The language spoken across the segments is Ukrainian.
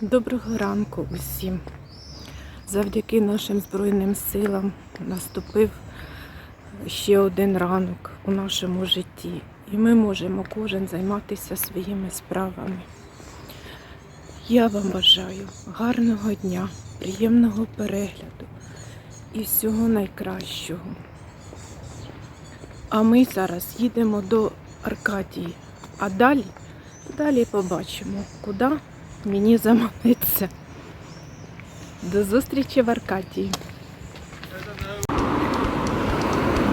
Доброго ранку усім. Завдяки нашим Збройним силам наступив ще один ранок у нашому житті. І ми можемо кожен займатися своїми справами. Я вам бажаю гарного дня, приємного перегляду і всього найкращого. А ми зараз їдемо до Аркадії. А далі, далі побачимо, куди мені заманеться. До зустрічі в Аркадії.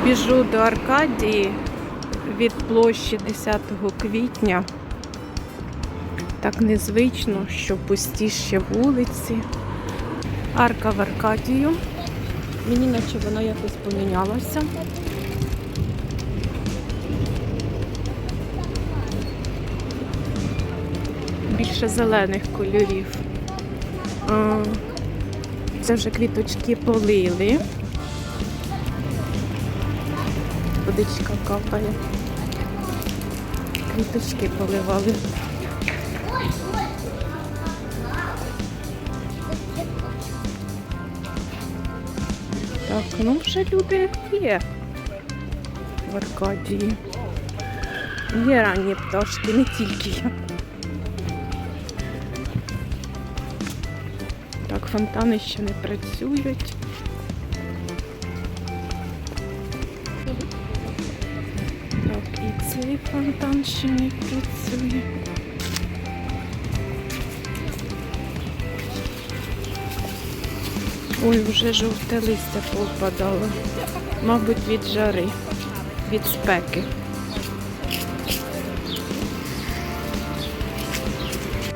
Біжу до Аркадії від площі 10 квітня. Так незвично, що пусті ще вулиці. Арка в Аркадію. Мені наче вона якось помінялася. Більше зелених кольорів. Це вже квіточки полили. Водичка капає. Квіточки поливали. Так, ну вже люди є в Аркадії. Є ранні пташки, не тільки я. Фонтани ще не працюють. Так, і цей фонтан ще не працює. Ой, вже жовте листя повпадало. Мабуть, від жари, від спеки.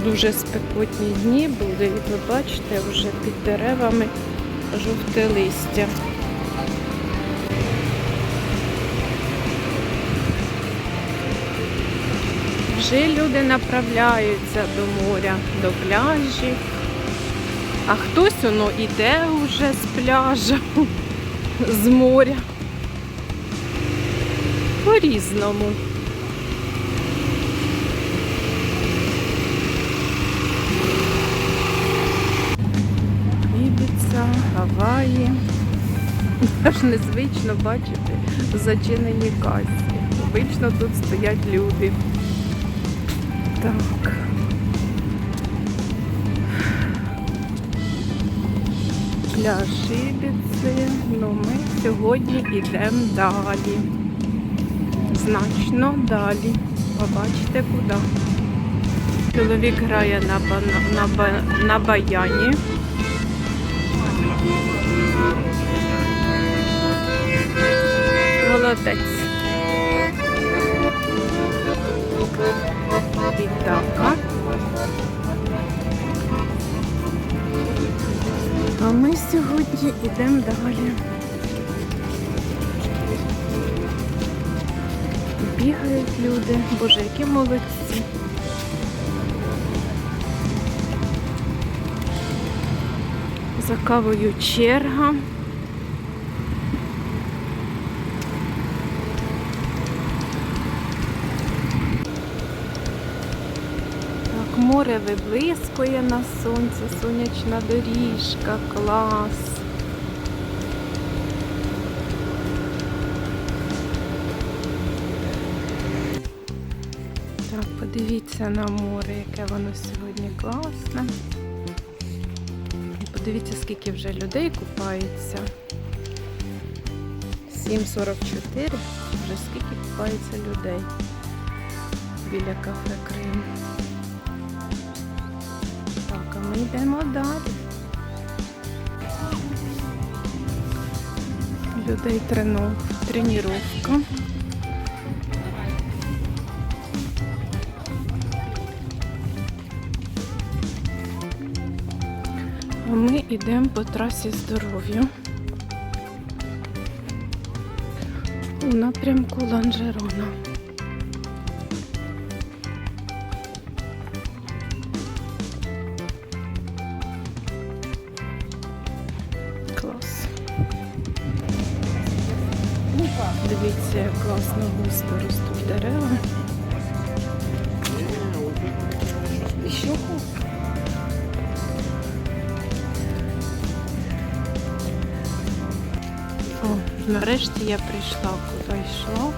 Дуже спекотні дні були, і ви бачите, вже під деревами жовте листя. Вже люди направляються до моря, до пляжів. А хтось воно іде вже з пляжа, з моря. По-різному. Гаваї. Аж незвично бачити зачинені касі. Обично тут стоять люди. Так. Пляж Ібіці. Ну ми сьогодні йдемо далі. Значно далі. Побачите куди. Чоловік грає на, бана- на, ба- на баяні. Молодець. А ми сьогодні йдемо далі. Бігають люди. Боже, які молодці. За кавою черга. Так, море виблискує на сонці, сонячна доріжка, клас. Так, подивіться на море, яке воно сьогодні класне. Подивіться, скільки вже людей купається. 7.44. Вже скільки купається людей біля кафе Крим. Ми йдемо далі. Людей тренов, тренування. А ми йдемо по трасі здоров'я у напрямку Ланжерона. Дивіться, як класно густо ростуть дерева. І що? О, нарешті я прийшла, куди йшла.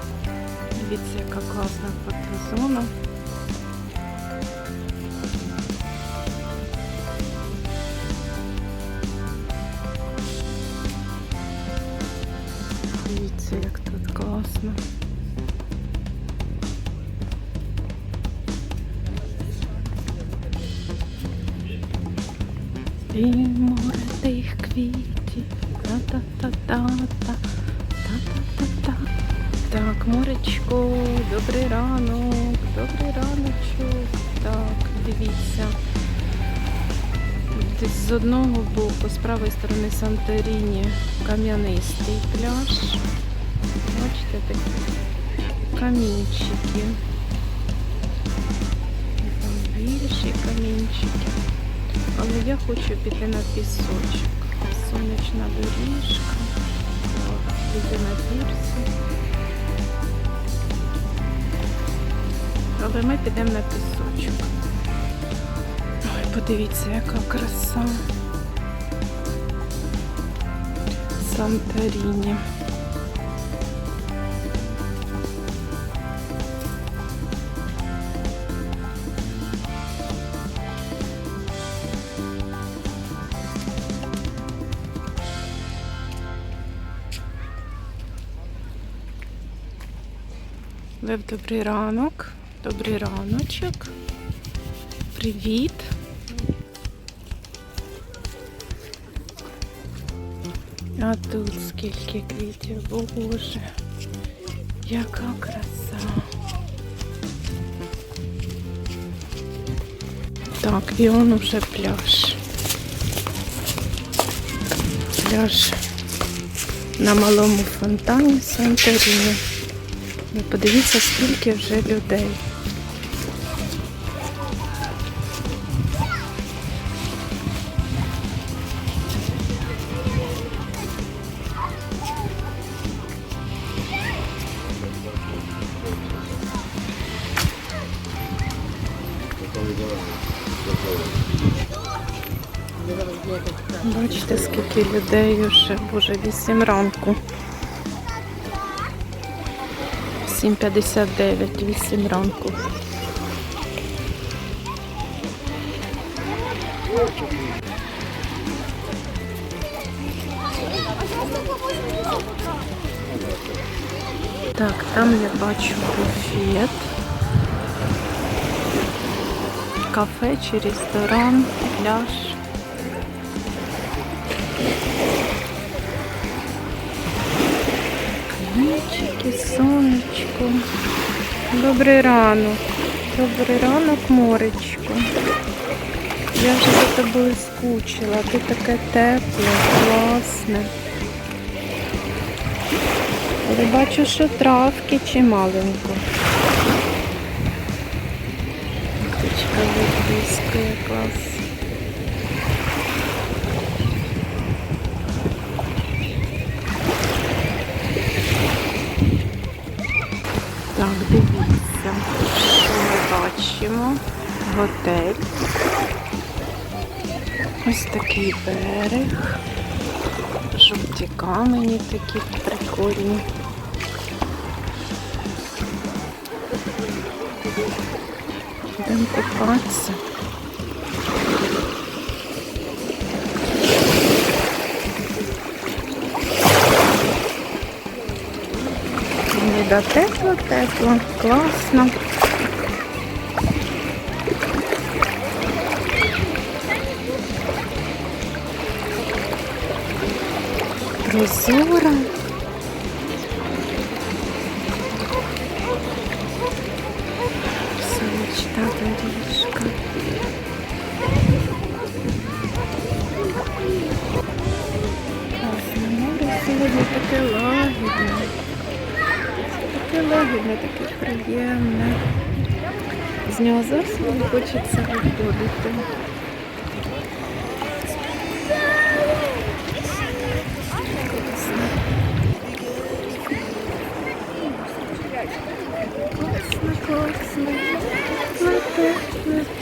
Дивіться, яка класна фотозона. І море тих квітів. Та-та-та-та-та. Та-та-та-та. Так, моречко, добрий ранок, добрий раночок. Так, дивіться. Десь з одного боку, з правої сторони Санторіні, кам'янистий пляж. Бачите, такі камінчики. Я хочу піти на пісочок. Сонячна доріжка. Люди на пірсі. Але ми підемо на пісочок. Ой, подивіться, яка краса. Санторіні. Лев, добрий ранок. Добрий раночок. Привіт. А тут скільки квітів, боже. Яка краса. Так, і он уже пляж. Пляж на малому фонтані Санторіні. Ви подивіться, скільки вже людей. Бачите, скільки людей вже, боже, 8 ранку. 7.59, 8 ранку. Так, там я бачу буфет. Кафе чи ресторан, пляж. Камінчики, сонечко. Добрий ранок. Добрий ранок, моречко. Я вже за тобою скучила. Ти таке тепле, класне. Але бачу, що травки чималенько. Птичка випискує клас. Бачимо. Готель. Ось такий берег. Жовті камені такі прикольні. Йдемо купатися. Тепло, тепло, класно. Прозора. Сонячна доріжка. Класне море сьогодні таке лагідне. Таке лагідне, таке приємне. З нього зовсім не хочеться виходити. Mm-hmm.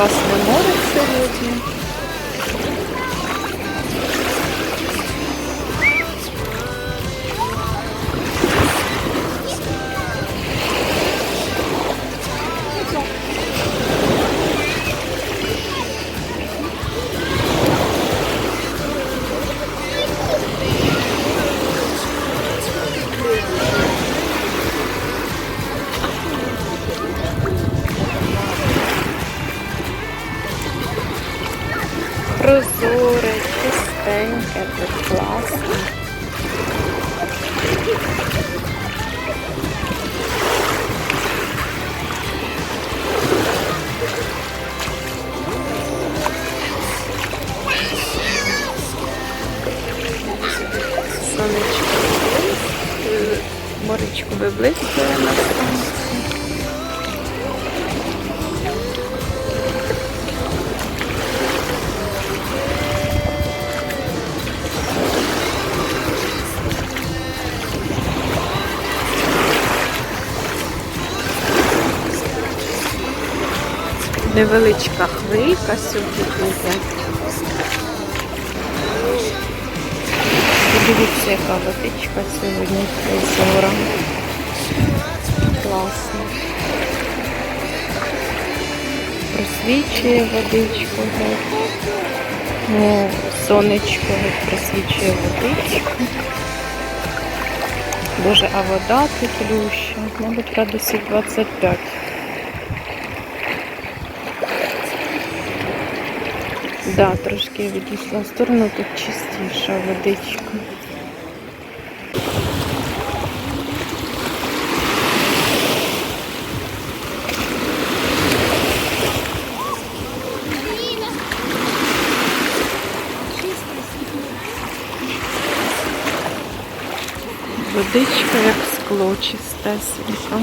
Класне море сьогодні. Виблискує на сонці. Невеличка хвилька сюди йде. Подивіться, яка водичка сьогодні прозора. Класно. Просвічує водичку. Ну, сонечко просвічує водичку. Боже, а вода теплюща, мабуть, градусів 25. Да, трошки відійшла в сторону, тут чистіша водичка. Водичка як скло чистесенька.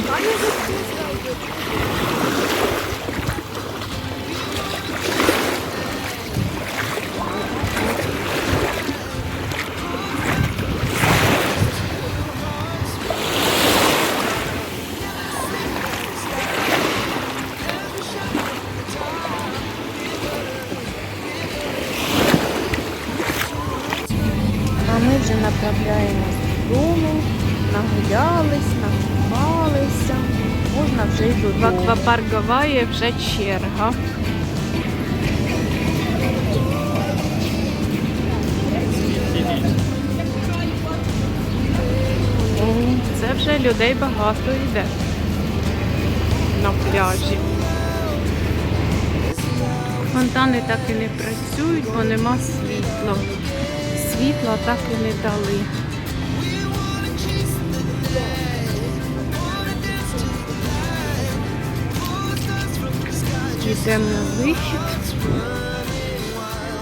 Додому, нагулялись, накупалися. Можна вже й додому. В аквапарк Гаваї вже черга. Це вже людей багато йде на пляжі. Фонтани так і не працюють, бо нема світла. Світла так і не дали. Йдемо на вихід.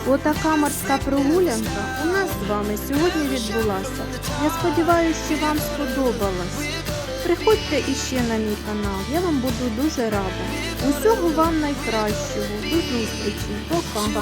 Отака морська прогулянка у нас з вами сьогодні відбулася. Я сподіваюся, що вам сподобалось. Приходьте іще на мій канал, я вам буду дуже рада. Усього вам найкращого. До зустрічі. Пока.